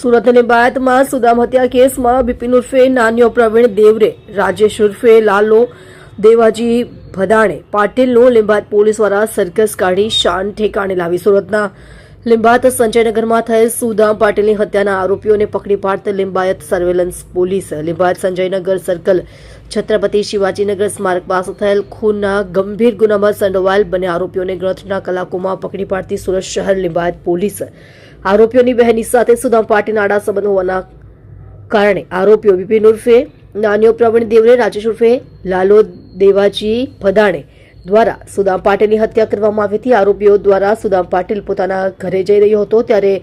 સુરત અને બાયતમાં સુદામ હત્યા કેસમાં બિપિન ઉર્ફે નાન્યો પ્રવીણ દેવરે, રાજેશ ઉર્ફે લાલો દેવાજી ભદાણે, પાટીલનું લિંબાયત પોલીસ દ્વારા સર્કસ કાઢી શાન ઠેકાણે લાવી સુરતના. લિંબાત સંજયનગરમાં થયેલ સુદામ પાટીલની હત્યાના આરોપીઓને પકડી પાડતા Limbayat surveillance police. Limbayat Sanjaynagar circle Chhatrapati Shivajinagar સ્મારક પાસે થયેલ ખૂનના ગંભીર ગુનામાં સંડોવાયેલ બંને આરોપીઓને ગણતરીના કલાકોમાં પકડી પાડતી સુરત શહેર લિંબાયત પોલીસ. આરોપીઓની બહેની સાથે સુદામ પાટીના આડા સંબંધ હોવાના કારણે આરોપીઓ બિપિન ઉર્ફે નાન્યો પ્રવીણ દેવરે, રાજેશ ઉર્ફે, લાલો દેવાજી ભદાણે દ્વારા સુદામ પાટીલની હત્યા કરવામાં આવી હતી. આરોપીઓ દ્વારા સુદામ પાટીલ પોતાના ઘરે જઈ રહ્યો હતો, ત્યારે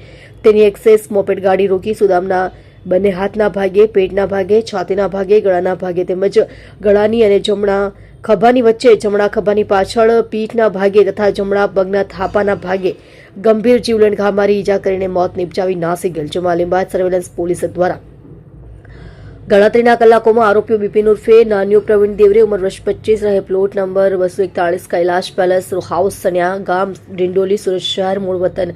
તેની એક્સેસ મોપેડ ગાડી રોકી સુદામના બંને હાથના ભાગે, પેટના ભાગે, છાતીના ભાગે, ગળાના ભાગે તેમજ ગળાની અને જમણા ખભાની વચ્ચે, જમણા ખભાની પાછળ, પીઠના ભાગે તથા જમણા પગના થાપાના ભાગે ગંભીર જીવલેણ ઘા મારી ઈજા કરીને મોત નિપજાવી નાસી ગયેલ જેમાં લિંબાયત સર્વેલન્સ પોલીસ દ્વારા. ગણતરીના કલાકોમાં આરોપીઓ બિપિન ઉર્ફે, નાન્યો પ્રવીણ દેવરે, ઉંમર વર્ષ પચીસ, રહે પ્લોટ નંબર બસો એકતાળીસ, કૈલાશ પેલેસ હાઉસ સન્યા ગામ, ડિંડોલી, સુરત શહેર, મૂળ વતન,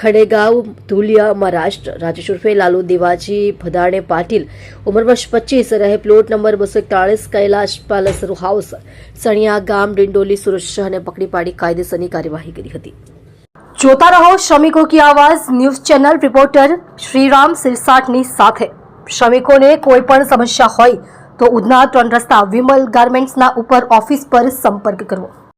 ખડેગાંવ, ધુલિયા, મહારાષ્ટ્ર. રાજેશ ઉર્ફે, લાલુ દેવાજી, ભદાણે, પાટીલ. ઉંમર વર્ષ પચીસ, રહે પ્લોટ નંબર બસો એકતાળીસ, કૈલાશ પેલેસ હાઉસ સણિયા ગામ, ડિંડોલી, સુરત શહેરને પકડી પાડી કાયદેસરની કાર્યવાહી કરી હતી. જોતા રહો શ્રમિકો કી આવાજ, ન્યૂઝ ચેનલ રિપોર્ટર શ્રીરામ સિરસાટની સાથે. શ્રમિકોને કોઈ પણ સમસ્યા હોય તો ઉધના ત્રણ રસ્તા વિમલ ગાર્મેન્ટ્સના ઉપર ઓફિસ પર સંપર્ક કરવો.